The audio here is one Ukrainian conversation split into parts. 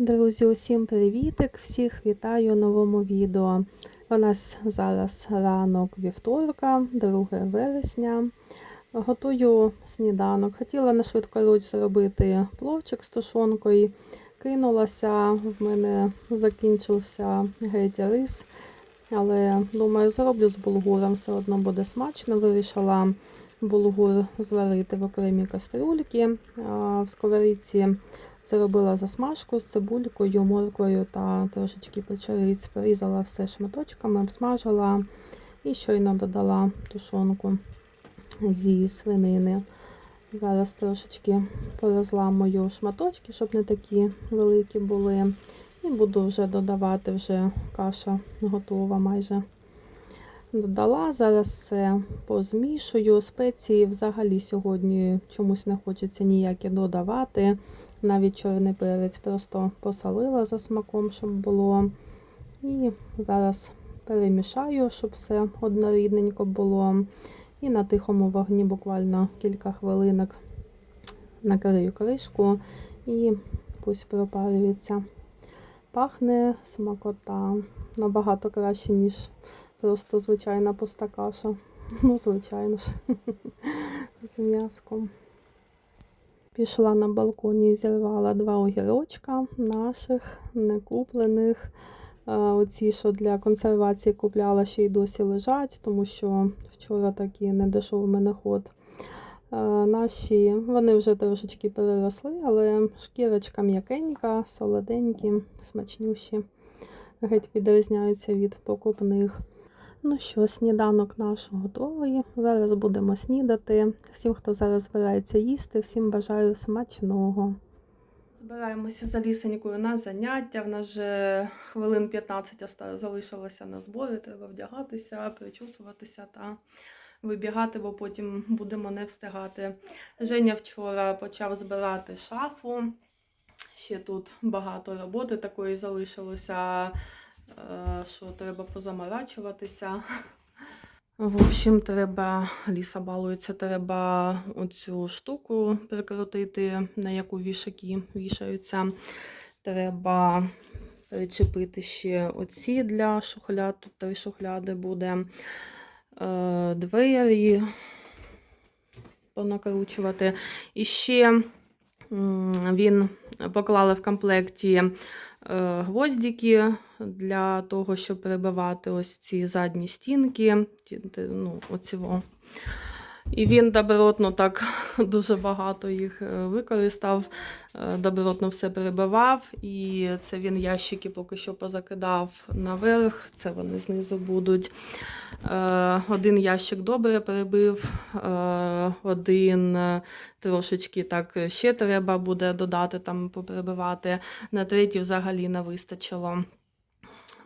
Друзі, усім привітик! Всіх вітаю новому відео. У нас зараз ранок вівторка, 2 вересня. Готую сніданок. Хотіла на швидкоруч зробити пловчик з тушонкою. Кинулася, в мене закінчився геть рис. Але думаю, зроблю з булгуром, все одно буде смачно. Вирішила булгур зварити в окремій кастрюльці. А В сковорідці зробила засмажку з цибулькою, морквою та трошечки печериць. Порізала все шматочками, обсмажила і щойно додала тушонку зі свинини. Зараз трошечки порозламую шматочки, щоб не такі великі були. І буду вже додавати вже каша готова майже. Додала, зараз все позмішую. Спеції взагалі сьогодні чомусь не хочеться ніякі додавати. Навіть чорний перець просто посолила за смаком, щоб було. І зараз перемішаю, щоб все однорідненько було. І на тихому вогні буквально кілька хвилинок накрию кришку і пусть пропарюється. Пахне смакота набагато краще, ніж просто звичайна пуста каша. Ну, звичайно ж, з м'яском. Пішла на балконі і зірвала два огірочка наших, не куплених. Е, Оці, що для консервації купляла, ще й досі лежать, тому що вчора такий не дійшов мене ход. Е, Наші, вони вже трошечки переросли, але шкірочка м'якенька, солоденькі, смачнющі. Геть відрізняються від покупних. Ну що, сніданок наш готовий. Зараз будемо снідати. Всім, хто зараз збирається їсти, всім бажаю смачного. Збираємося за лісенькою на заняття. В нас вже хвилин 15 залишилося на збори. Треба вдягатися, причусуватися та вибігати, бо потім будемо не встигати. Женя вчора почав збирати шафу. Ще тут багато роботи такої залишилося, що треба позаморачуватися. В общем, треба, ліса балується, треба оцю штуку прикрутити, на яку вішаки вішаються. Треба причепити ще оці для шухляд. Тут три шухляди буде. Е, Двері понакручувати. І ще він поклали в комплекті е, гвоздики для того, щоб перебивати ось ці задні стінки. ті- ті- Ну, оцього. І він добротно так дуже багато їх е, використав, е, добротно все перебивав. І це він ящики поки що позакидав наверх, це вони знизу будуть. Е, Один ящик добре перебив, один трошечки так ще треба буде додати, там поперебивати. На третій взагалі не вистачило.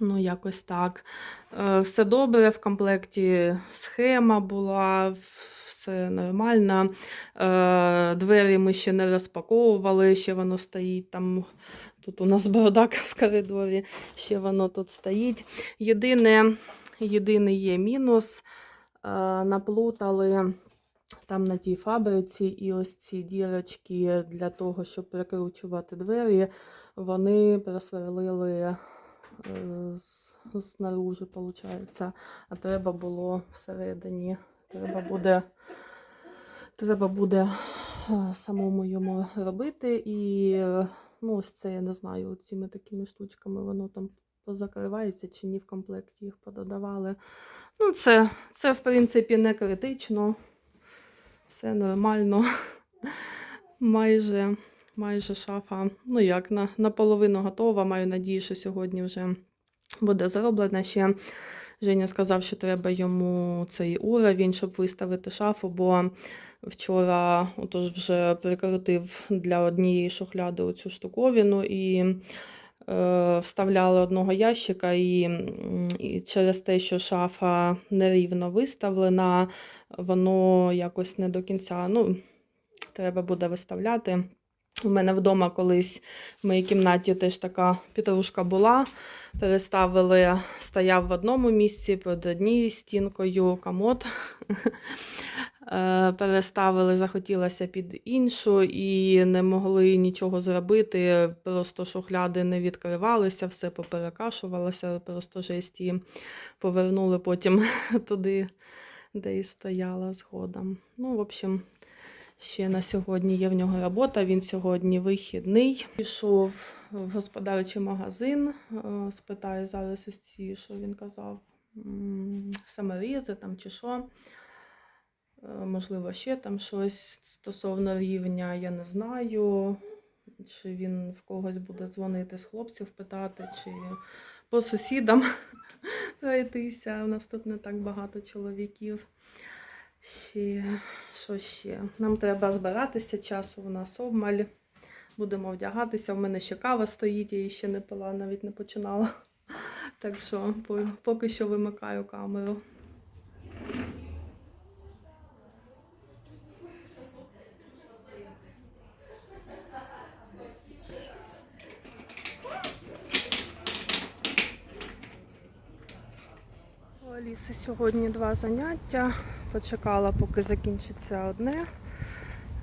Ну, якось так. Все добре, в комплекті схема була, все нормально. Е, Двері ми ще не розпаковували, ще воно стоїть там. Тут у нас бардак в коридорі, ще воно тут стоїть. Єдине, єдиний є мінус. Е, Наплутали там на тій фабриці і ось ці дірочки для того, щоб прикручувати двері, вони просверлили е, знаружи, виходить. А треба було всередині. Треба буде, треба буде е, самому йому робити. І е, ну, ось це я не знаю, цими такими штучками воно там позакривається чи ні в комплекті їх пододавали. Ну, це, це в принципі, не критично. Все нормально. Майже, майже шафа. Ну як, на, наполовину готова. Маю надію, що сьогодні вже буде зроблена ще. Женя сказав, що треба йому цей уровень, щоб виставити шафу, бо вчора отож вже прикрутив для однієї шухляди оцю штуковину і е, вставляли одного ящика, і, і через те, що шафа нерівно виставлена, воно якось не до кінця. Ну, треба буде виставляти. У мене вдома колись в моїй кімнаті теж така петрушка була. Переставили, стояв в одному місці під однією стінкою комод. е, переставили, захотілося під іншу і не могли нічого зробити. Просто шухляди не відкривалися, все поперекашувалося, просто жесть і повернули потім туди, де і стояла згодом. Ну, в общем, ще на сьогодні є в нього робота. Він сьогодні вихідний. Пішов в господарчий магазин. е, Спитаю зараз ось ці, що він казав, саморізи там чи що. Е, Можливо, ще там щось стосовно рівня, я не знаю. Чи він в когось буде дзвонити з хлопців, питати, чи по сусідам пройтися. У нас тут не так багато чоловіків. Ще, що ще? Нам треба збиратися, часу у нас обмаль. Будемо вдягатися. У мене ще кава стоїть, я її ще не пила, навіть не починала. Так що поки що вимикаю камеру. Аліси сьогодні два заняття. Почекала, поки закінчиться одне.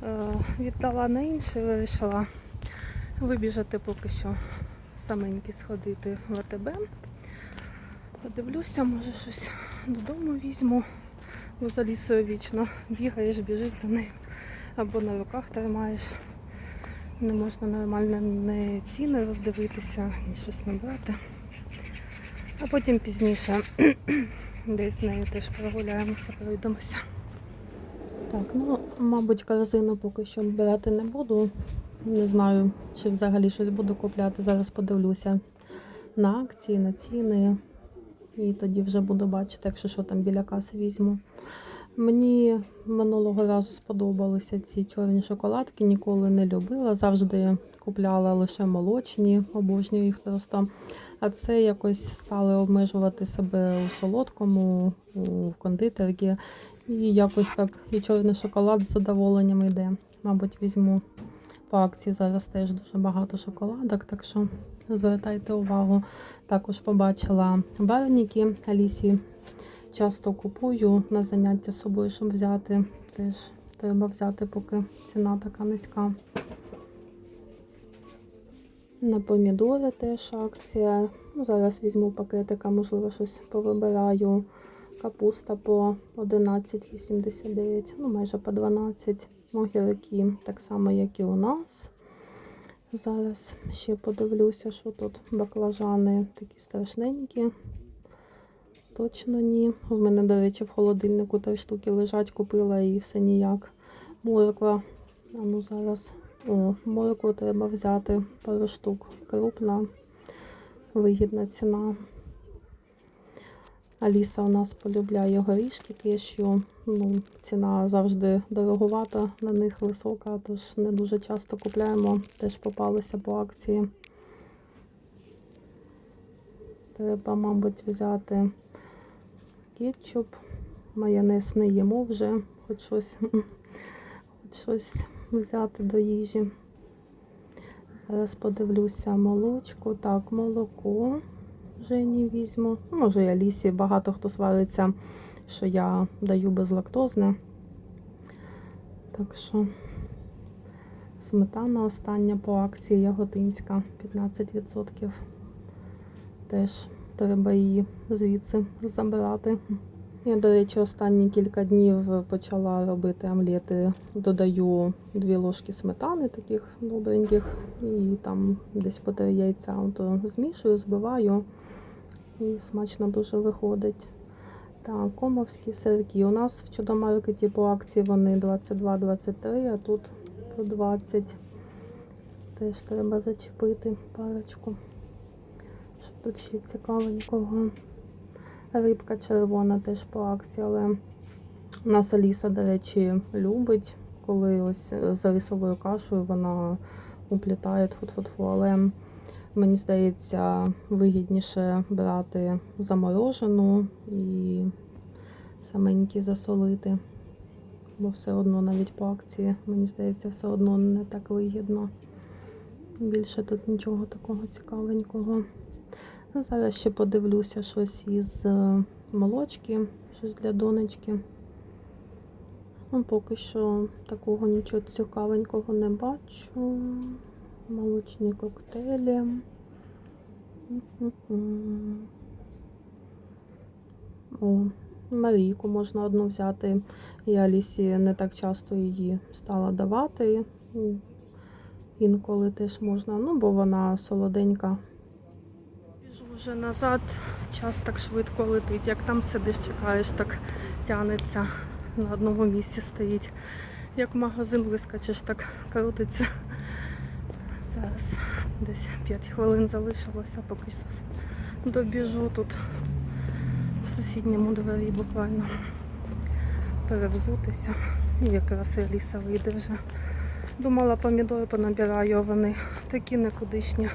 Е, Віддала на інше, вирішила вибіжати поки що саменьки сходити в АТБ. Подивлюся, може щось додому візьму, бо за лісою вічно бігаєш, біжиш за нею або на руках тримаєш. Не можна нормально не ціни роздивитися, ні щось набрати. А потім пізніше десь з нею теж прогуляємося, пройдемося. Так, ну, мабуть, корзину поки що брати не буду. Не знаю, чи взагалі щось буду купляти. Зараз подивлюся на акції, на ціни. І тоді вже буду бачити, якщо що там біля каси візьму. Мені минулого разу сподобалися ці чорні шоколадки, ніколи не любила. Завжди купляла лише молочні, обожнюю їх просто. А це якось стали обмежувати себе у солодкому, у в кондитерці. І якось так і чорний шоколад з задоволенням йде. Мабуть, візьму по акції зараз теж дуже багато шоколадок, так що звертайте увагу. Також побачила барніки Алісі. Часто купую на заняття з собою, щоб взяти. Теж треба взяти, поки ціна така низька. На помідори теж акція. Ну, Зараз візьму пакетика, можливо, щось повибираю. Капуста по 11,89, ну майже по 12. Огірки так само, як і у нас. Зараз ще подивлюся, що тут баклажани такі страшненькі. Точно ні. У мене, до речі, в холодильнику три штуки лежать, купила і все ніяк. Морква. А ну зараз. О, моркву треба взяти пару штук. Крупна, вигідна ціна. Аліса у нас полюбляє горішки кешю. Ну, ціна завжди дороговата, на них висока, тож не дуже часто купляємо. Теж попалися по акції. Треба, мабуть, взяти кетчуп. Майонез не їмо вже, хоч щось, хоч щось взяти до їжі. Зараз подивлюся молочко. Так, молоко. Жені візьму. Ну, Може, я лісі. Багато хто свариться, що я даю безлактозне. Так що сметана остання по акції яготинська 15%. Теж треба її звідси забирати. Я, до речі, останні кілька днів почала робити омлети. Додаю дві ложки сметани, таких добреньких, і там десь по три яйця то змішую, збиваю. І смачно дуже виходить. Так, комовські сирки. У нас в чудомаркеті по акції вони 22-23, а тут по 20. Теж треба зачепити парочку. Щоб тут ще цікавенького. Рибка червона теж по акції, але у нас Аліса, до речі, любить, коли ось за рисовою кашею вона уплітає тфу-тфу-тфу, але Мені здається, вигідніше брати заморожену і саменькі засолити. Бо все одно навіть по акції, мені здається, все одно не так вигідно. Більше тут нічого такого цікавенького. Ну, Зараз ще подивлюся щось із е, молочки, щось для донечки. Ну, поки що такого нічого цікавенького не бачу. Молочні коктейлі. О, Марійку можна одну взяти. Я Алісі не так часто її стала давати. Інколи теж можна, ну, бо вона солоденька. Біжу вже назад, час так швидко летить. Як там сидиш, чекаєш, так тянеться на одному місці стоїть. Як в магазин вискочиш, так крутиться. Зараз десь 5 хвилин залишилося, поки добіжу тут в сусідньому дворі буквально перевзутися. І якраз і Аліса вийде вже. Думала, помідори понабираю, вони такі никудишні.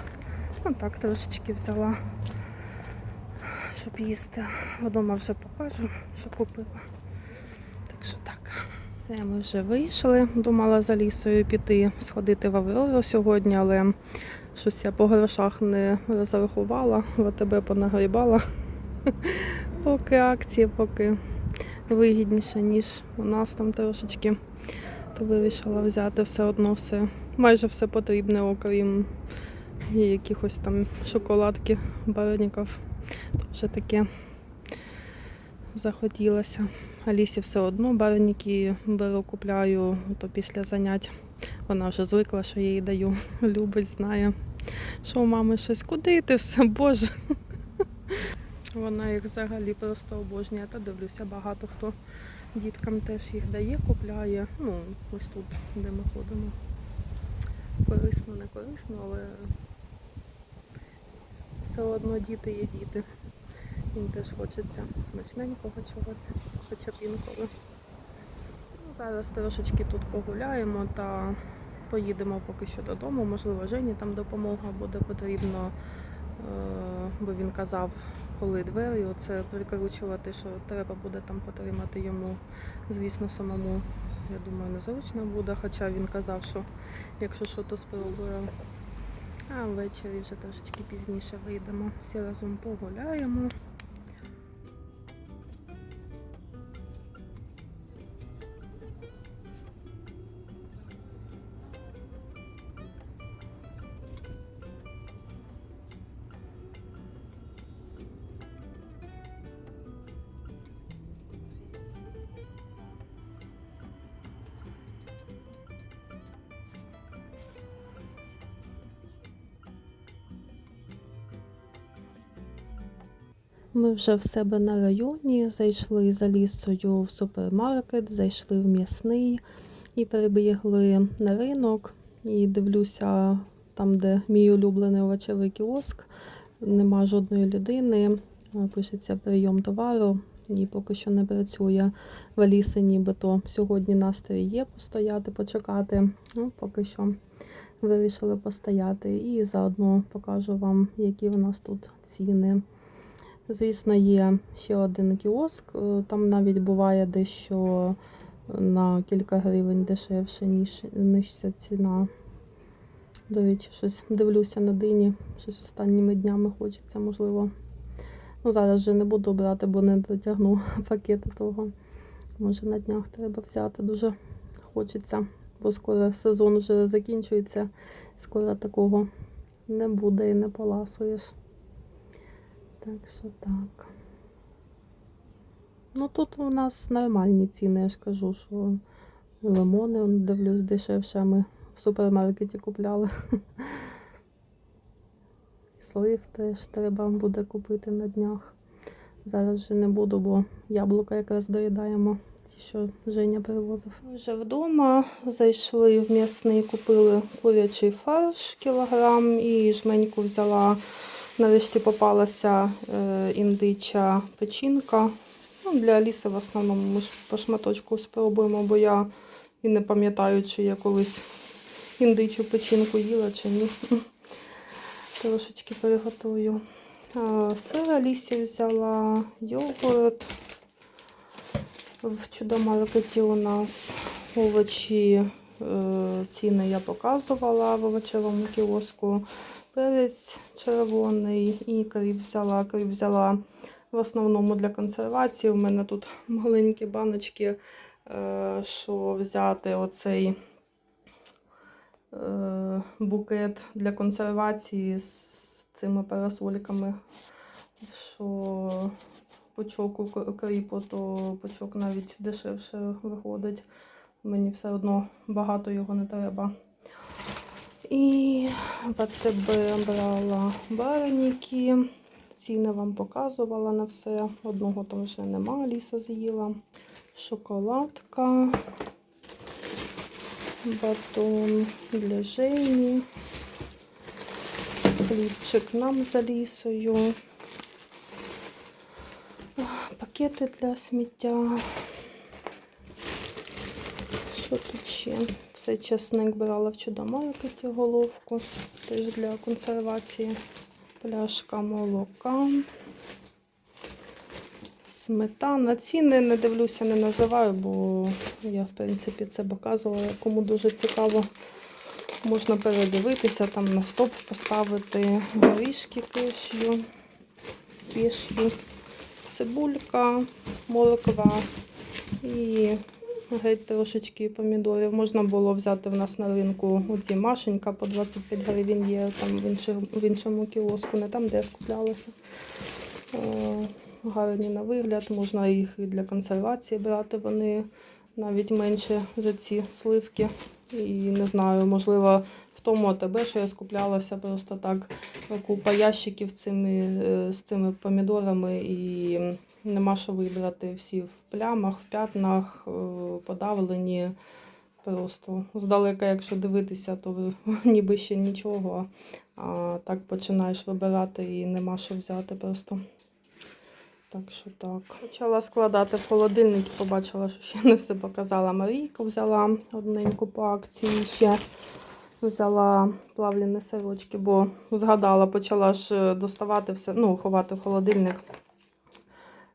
Ну так трошечки взяла, щоб їсти. Вдома вже покажу, що купила. Так що так. Все, ми вже вийшли. Думала за лісою піти, сходити в Аврору сьогодні, але щось я по грошах не розрахувала, в АТБ понагрібала. Поки акції, поки вигідніше, ніж у нас там трошечки. То вирішила взяти все одно все. Майже все потрібне, окрім якихось там шоколадки, бараніків. То вже таке захотілося. Алісі все одно бараніки беру, купляю, то після занять. Вона вже звикла, що я їй даю. Любить, знає, що у мами щось куди ти все, Боже. Вона їх взагалі просто обожнює. Та дивлюся, багато хто діткам теж їх дає, купляє. Ну, ось тут, де ми ходимо. Корисно, не корисно, але все одно діти є діти. Їм теж хочеться смачненького чогось, хоча б інколи. Ну, зараз трошечки тут погуляємо та поїдемо поки що додому. Можливо, Жені там допомога буде потрібно, е, бо він казав, коли двері оце прикручувати, що треба буде там потримати йому, звісно, самому. Я думаю, незручно буде, хоча він казав, що якщо що, то спробуємо. А ввечері вже трошечки пізніше вийдемо. Всі разом погуляємо. Ми вже в себе на районі, зайшли за лісою в супермаркет, зайшли в м'ясний і перебігли на ринок. І дивлюся, там, де мій улюблений овочевий кіоск, нема жодної людини. Пишеться прийом товару і поки що не працює в Аліси, нібито сьогодні настрій є постояти, почекати. Ну, поки що вирішили постояти. І заодно покажу вам, які у нас тут ціни. Звісно, є ще один кіоск. е, Там навіть буває дещо на кілька гривень дешевше, ніж нижча ціна. До речі, щось дивлюся на дині, щось останніми днями хочеться, можливо. Ну, зараз вже не буду брати, бо не дотягну пакети того. Може на днях треба взяти. Дуже хочеться, бо скоро сезон вже закінчується, скоро такого не буде і не поласуєш. Так що так. Ну тут у нас нормальні ціни, я ж кажу, що лимони, дивлюсь, дешевше, ми в супермаркеті купляли. Слив теж треба буде купити на днях. Зараз вже не буду, бо яблука якраз доїдаємо, ті, що Женя привозив. Вже вдома зайшли в м'ясний, купили курячий фарш кілограм і жменьку взяла. Нарешті попалася е, індича печінка. Ну, для Аліси в основному ми по шматочку спробуємо, бо я і не пам'ятаю, чи я колись індичу печінку їла чи ні. Трошечки приготую. А, Сир Алісі взяла, йогурт. В чудомаркеті у нас овочі, ціни я показувала в овочевому кіоску перець червоний і кріп взяла. Кріп взяла в основному для консервації. У мене тут маленькі баночки е, що взяти оцей е, букет для консервації з цими парасольками, що пучок кріпу, то пучок навіть дешевше виходить. Мені все одно багато його не треба. І в АТБ брала вареники. Ціни вам показувала на все. Одного там вже нема, Ліса з'їла. Шоколадка, батон для Жені, хлібчик нам за лісою, пакети для сміття. Що тут ще? Це часник брала в чудомою головку, теж для консервації. Пляшка молока. Сметана. Ціни не дивлюся, не називаю, бо я, в принципі, це показувала. Кому дуже цікаво, можна передивитися, там на стоп поставити горішки кишю, пішю, цибулька, морква і геть трошечки помідорів. Можна було взяти в нас на ринку оці машенька по 25 гривень є там в іншому, в іншому кіоску, не там, де я. Е, Гарні на вигляд, можна їх і для консервації брати. Вони навіть менше за ці сливки. І не знаю, можливо, в тому АТБ, що я скуплялася просто так купа ящиків цими, е, з цими помідорами і нема що вибрати. Всі в плямах, в п'ятнах, е, подавлені. Просто здалека, якщо дивитися, то ніби ще нічого. А так починаєш вибирати і нема що взяти просто. Так що так. Почала складати в холодильник і побачила, що ще не все показала. Марійку взяла одненьку по акції ще. Взяла плавлені сирочки, бо згадала, почала ж е, доставати все, ну, ховати в холодильник.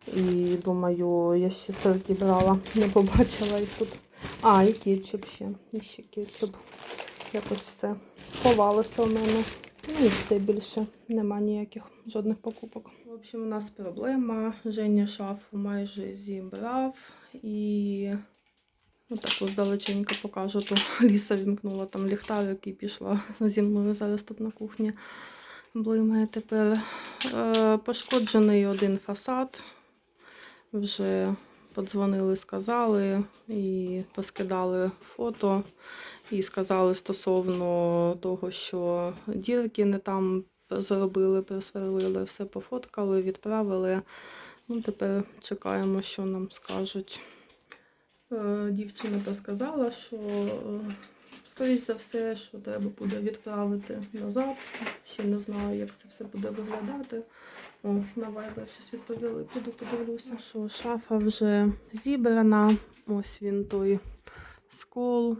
І думаю, я ще сирки брала, не побачила їх тут. А, і кетчуп ще. І ще кетчуп. Якось все сховалося у мене. Ну і все більше. Нема ніяких жодних покупок. В общем, у нас проблема. Женя шафу майже зібрав і ну, так здалеченько покажу. То Ліса вімкнула там ліхтарик і пішла зі мною зараз тут на кухні. Блимає тепер. Е, пошкоджений один фасад. Вже подзвонили, сказали і поскидали фото. І сказали стосовно того, що дірки не там зробили, просверлили, все пофоткали, відправили. Ну, тепер чекаємо, що нам скажуть. Е, Дівчина сказала, що, е, скоріш за все, що треба буде відправити назад. Ще не знаю, як це все буде виглядати. О, на Viber щось відповіли, піду подивлюся. Що шафа вже зібрана. Ось він той скол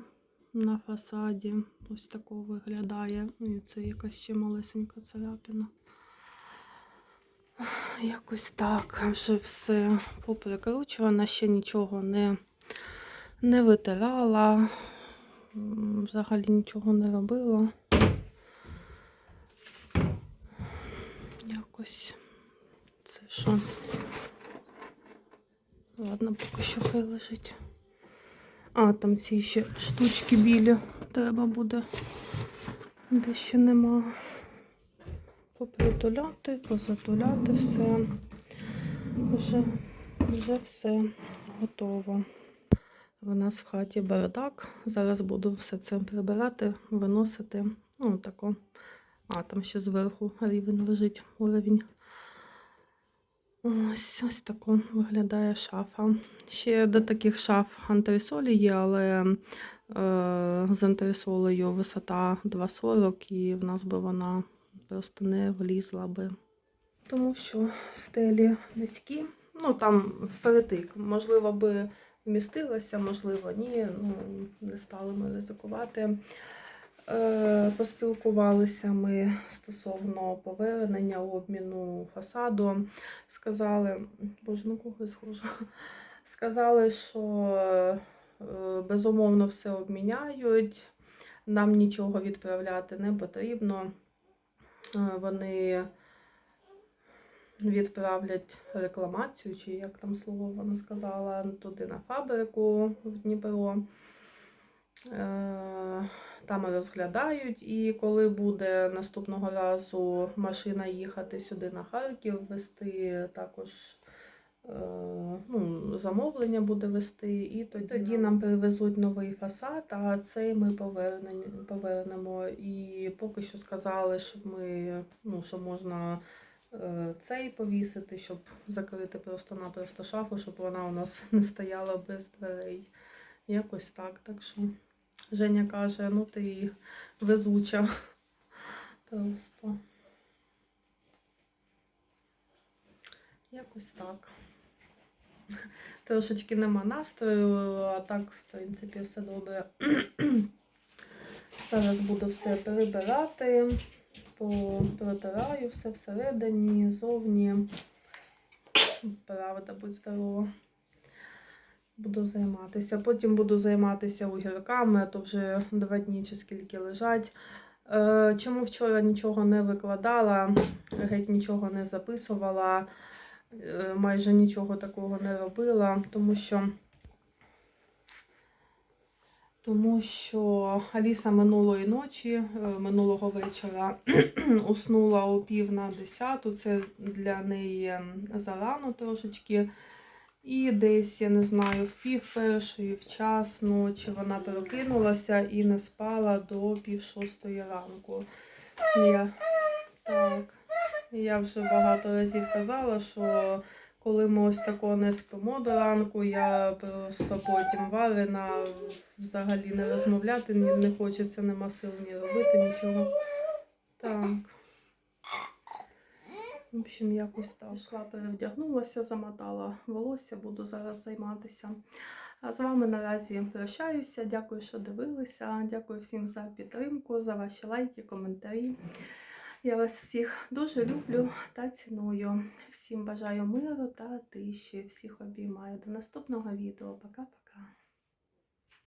на фасаді. Ось такого виглядає. І це якась ще малесенька царапина. Якось так вже все поприкручувано, ще нічого не, не витирала, взагалі нічого не робила. Якось це що? Ладно, поки що хай лежить. А, там ці ще штучки білі. Треба буде. Де ще нема. Попритуляти, позатуляти все. Вже, вже все готово. У нас в хаті бардак. Зараз буду все це прибирати, виносити. Ну, тако. А, там ще зверху рівень лежить, уровень. Ось ось тако виглядає шафа. Ще до таких шаф антресолі є, але е, з антресолею висота 2,40 і в нас би вона просто не влізла би. Тому що стелі низькі. Ну там вперетик. Можливо, би вмістилася, можливо, ні. Ну, не стали ми ризикувати. Е, Поспілкувалися ми стосовно повернення обміну фасаду. Сказали, боже, на кого я схожу? Сказали, що е, безумовно все обміняють, нам нічого відправляти не потрібно. Е, Вони відправлять рекламацію, чи як там слово вона сказала, туди на фабрику в Дніпро. Е, Там розглядають, і коли буде наступного разу машина їхати сюди на Харків, вести також е, ну, замовлення буде вести, і тоді, тоді нам привезуть новий фасад, а цей ми повернемо. І поки що сказали, щоб ми ну, що можна цей повісити, щоб закрити просто-напросто шафу, щоб вона у нас не стояла без дверей. Якось так. Так що Женя каже, ну ти везуча. Просто. Якось так. Трошечки нема настрою, а так, в принципі, все добре. Зараз буду все перебирати, по- протираю все всередині, зовні. Правда, будь здорова. Буду займатися. Потім буду займатися огірками, а то вже два дні чи скільки лежать. Е, Чому вчора нічого не викладала, геть нічого не записувала, е, майже нічого такого не робила, тому що. Тому що Аліса минулої ночі, е, минулого вечора уснула о пів на десяту. Це для неї зарано трошечки. І десь, я не знаю, в пів першої, в час ночі вона прокинулася і не спала до пів шостої ранку. Я, так, я вже багато разів казала, що коли ми ось тако не спимо до ранку, я просто потім варена, взагалі не розмовляти, ні- не хочеться, нема сил ні робити нічого. Так. В общем, якось так. Пішла, перевдягнулася, замотала волосся, буду зараз займатися. А з вами наразі прощаюся. Дякую, що дивилися. Дякую всім за підтримку, за ваші лайки, коментарі. Я вас всіх дуже люблю та ціную. Всім бажаю миру та тиші. Всіх обіймаю. До наступного відео. Пока-пока.